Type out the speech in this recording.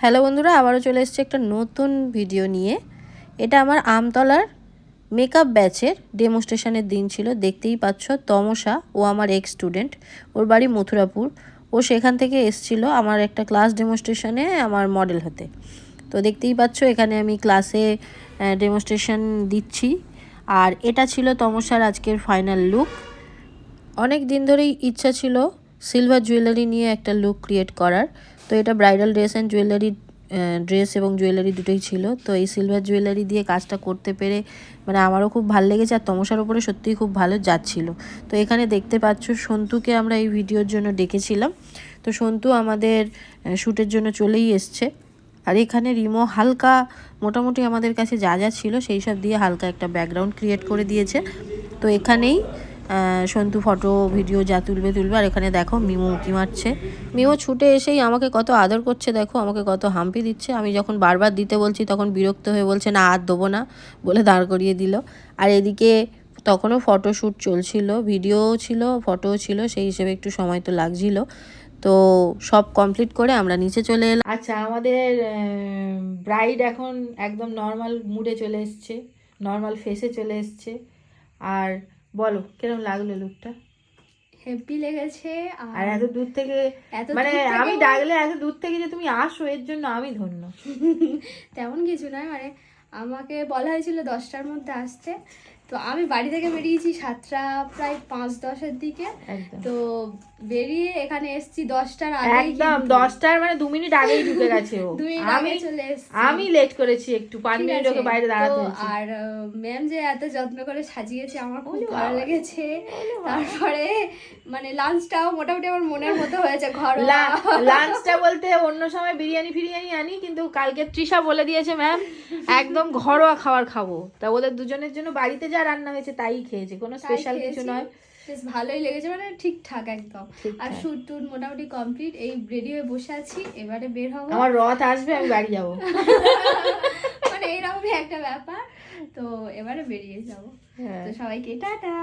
Hello বন্ধুরা, আবারও চলে এসেছে একটা নতুন ভিডিও নিয়ে। এটা আমার আমতলার মেকআপ ব্যাচের ডেমনস্ট্রেশনের দিন ছিল, দেখতেই পাচ্ছ। তমসা, ও আমার এক্স স্টুডেন্ট ওর বাড়ি মথুরাপুর। ও সেখান থেকে এসছিল আমার একটা ক্লাস ডেমনস্ট্রেশনে আমার মডেল হতে। তো দেখতেই পাচ্ছ, এখানে আমি ক্লাসে ডেমনস্ট্রেশন দিচ্ছি। আর এটা ছিল তমসার আজকের ফাইনাল লুক অনেক দিন ধরেই ইচ্ছা ছিল সিলভার জুয়েলারি নিয়ে একটা লুক ক্রিয়েট করার। তো এটা bridal dress and jewellery dress এবং জুয়েলারি দুটোই ছিল। তো এই সিলভার জুয়েলারি দিয়ে কাজটা করতে পেরে মানে আমারও খুব ভালো লেগেছে আর তমসার ওপরে সত্যিই খুব ভালো যাচ্ছিল। তো এখানে দেখতে পাচ্ছ সন্তুকে আমরা এই ভিডিওর জন্য ডেকেছিলাম। তো সন্তু আমাদের শ্যুটের জন্য চলেই এসছে। আর এখানে রিমো হালকা মোটামুটি আমাদের কাছে যা যা ছিল সেই সব দিয়ে হালকা একটা ব্যাকগ্রাউন্ড ক্রিয়েট করে দিয়েছে। তো এখানেই সন্তু ফটো, ভিডিও যা তুলবে তুলবে। আর এখানে দেখো মিমো উঁকি মারছে। মিমো ছুটে এসেই আমাকে কত আদর করছে, দেখো, আমাকে কত হাম্পি দিচ্ছে। আমি যখন বারবার দিতে বলছি, তখন বিরক্ত হয়ে বলছে, না, আর দেবো না, বলে দাঁড় করিয়ে দিল। আর এদিকে তখনও ফটোশ্যুট চলছিল, ভিডিও ছিল, ফটোও ছিল, সেই হিসেবে একটু সময় তো লাগছিল। তো সব কমপ্লিট করে আমরা নিচে চলে এলাম। আচ্ছা আমাদের ব্রাইড এখন একদম নর্মাল মুডে চলে এসছে নর্মাল ফেসে চলে এসছে। আর বলো কীরকম লাগল লুকটা হেভি লেগেছে আর এত দূর থেকে এত মানে আমি ডাকলে এত দূর থেকে যে তুমি আসো এর জন্য আমি ধন্য। তেমন কিছু নয় মানে আমাকে বলা হয়েছিল দশটার মধ্যে আসতে। তো আমি বাড়ি থেকে বেরিয়েছি সাতটা প্রায় পাঁচ দশের দিকে। তো বেরিয়ে এখানে এসছি দশটার আগে একদম দশটার মানে দু মিনিট আগেই ঢুকে গেছে ও। আমি চলে এসছি। আমি লেট করেছি একটু পাঁচ মিনিট ওকে বাইরে দাঁড়াতে আর ম্যাম যে এত যত্ন করে সাজিয়েছে আমার খুব ভালো লেগেছে। তারপরে মানে লাঞ্চটাও মোটামুটি আমার মনের মতো হয়েছে ঘরোয়া। লাঞ্চটা বলতে অন্য সময় বিরিয়ানি ফিরিয়ানি আনি কিন্তু কালকে তৃষা বলে দিয়েছে ম্যাম একদম ঘরোয়া খাবার খাব। তা ওদের দুজনের জন্য বাড়িতে যা রান্না হয়েছে তাই খেয়েছে কোনো স্পেশাল কিছু নয়। বেশ ভালোই লেগেছে মানে ঠিকঠাক একদম। আর শুট টুট মোটামুটি কমপ্লিট এই রেডি হয়ে বসে আছি এবারে বের হব। আমার রথ আসবে আমি বাড়ি যাব। মানে এইরকমই একটা ব্যাপার তো এবারে বেরিয়ে যাব। হ্যাঁ। তো সবাইকে টাটা।